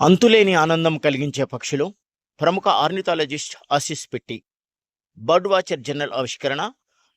అంతులేని ఆనందం కలిగించే పక్షులు ప్రముఖ ఆర్నిథాలజిస్ట్ ఆశీస్ పెట్టి బర్డ్ వాచర్ జర్నల్ ఆవిష్కరణ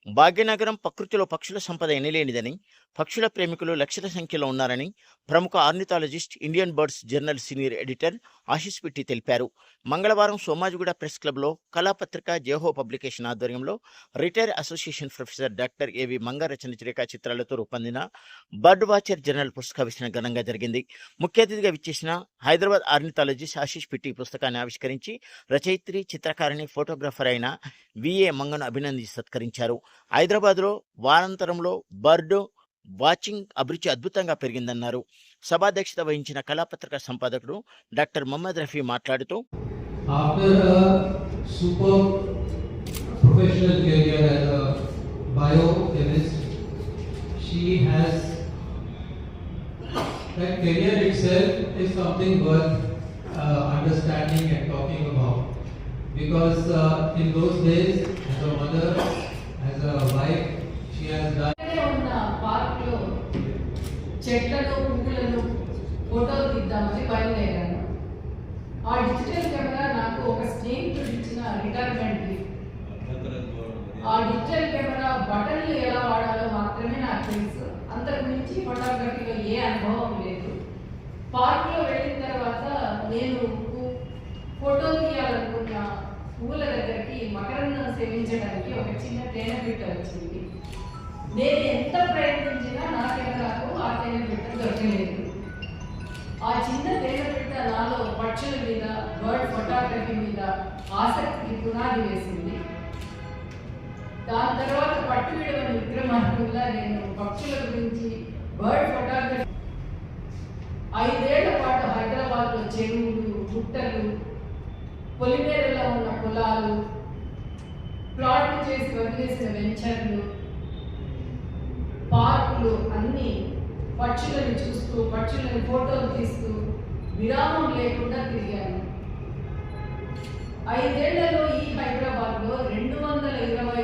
భాగ్యనగరం ప్రకృతిలో పక్షుల సంపద ఎనలేనిదని పక్షుల ప్రేమికులు లక్షల సంఖ్యలో ఉన్నారని ప్రముఖ ornithologist Indian birds journal senior editor Aasheesh Pittie తెలిపారు. మంగళవారం సోమాజిగూడ ప్రెస్ క్లబ్లో కళాపత్రిక జేహో పబ్లికేషన్ ఆధ్వర్యంలో retired association professor doctor A V Manga రచన చిత్రాలతో రూపొందిన బర్డ్ వాచర్ జర్నల్ పుస్తకావిష్కరణ ఘనంగా జరిగింది. ముఖ్య అతిథిగా విచ్చేసిన హైదరాబాద్ ఆర్నిథాలజిస్ట్ ఆశీష్ పిట్టి ఈ పుస్తకాన్ని ఆవిష్కరించి రచయిత్రి చిత్రకారిణి ఫోటోగ్రాఫర్ అయిన విఏ మంగను అభినందించి సత్కరించారు. హైదరాబాద్లో వారాంతరంలో బర్డ్ వాచింగ్ అభిరుచి అద్భుతంగా పెరిగిందన్నారు. సభాధ్యక్షత వహించిన కళాపత్రిక సంపాదకుడు డాక్టర్ మొహమ్మద్ రఫీ మాట్లాడుతూ professional career as a biochemist, she has that career itself is something worth uh, understanding and talking about. Because uh, in those days, as a mother, as a wife, she has done. పక్కనే ఉన్న పార్క్లో చెట్లను పువ్వులను ఫోటోలు తీద్దామని బయలుదేరాను ఆ digital camera నాకు ఒక స్నేహితుడు ఇచ్చిన రిటైర్మెంట్ గిఫ్ట్ ఆ డిజిటల్ కెమెరా బటన్లు ఎలా వాడాలో మాత్రమే నాకు తెలుసు అంతకు మించి ఫోటోగ్రఫీలో ఏ అనుభవం లేదు. పార్క్లో వెళ్ళిన తర్వాత నేను ఫోటో తీయాలనుకున్న పువ్వుల దగ్గరికి మకరందం సేవించడానికి ఒక చిన్న తేనె బిడ్డ వచ్చింది. నేను ఎంత ప్రయత్నించినా నా కెమెరాకు ఆ తేనె బిడ్డ దొరకలేదు. ఆ చిన్న తేనె బిడ్డ నాలో పక్షుల మీద బర్డ్ ఫోటోగ్రఫీ మీద ఆసక్తికి పునాది వేసింది. దాని తర్వాత పట్టు విడవని విక్రమార్కుల్లా నేను పక్షుల గురించి బర్డ్ ఫోటోగ్రఫీ ఐదేళ్ళ పాటు హైదరాబాద్లో చెరువులు గుట్టలు పొలిమేరలో ఉన్న పొలాలు ప్లాట్లు చేసి వదిలేసిన వెంచర్లు పార్కులు అన్ని పక్షులను చూస్తూ పక్షులను ఫోటోలు తీస్తూ విరామం లేకుండా తిరిగాను. ఐదేళ్ళలో ఈ హైదరాబాద్లో రెండు వందల ఇరవై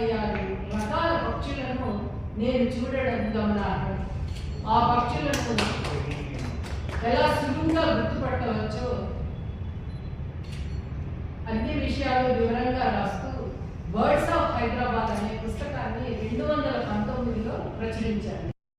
నేను చూడడం గమనార్హం. ఆ పక్షులను ఎలా సులువుగా గుర్తుపట్టవచ్చో అన్ని విషయాలు వివరంగా రాస్తూ వర్డ్స్ ఆఫ్ హైదరాబాద్ అనే పుస్తకాన్ని రెండు వందల పంతొమ్మిదిలో ప్రచురించారు.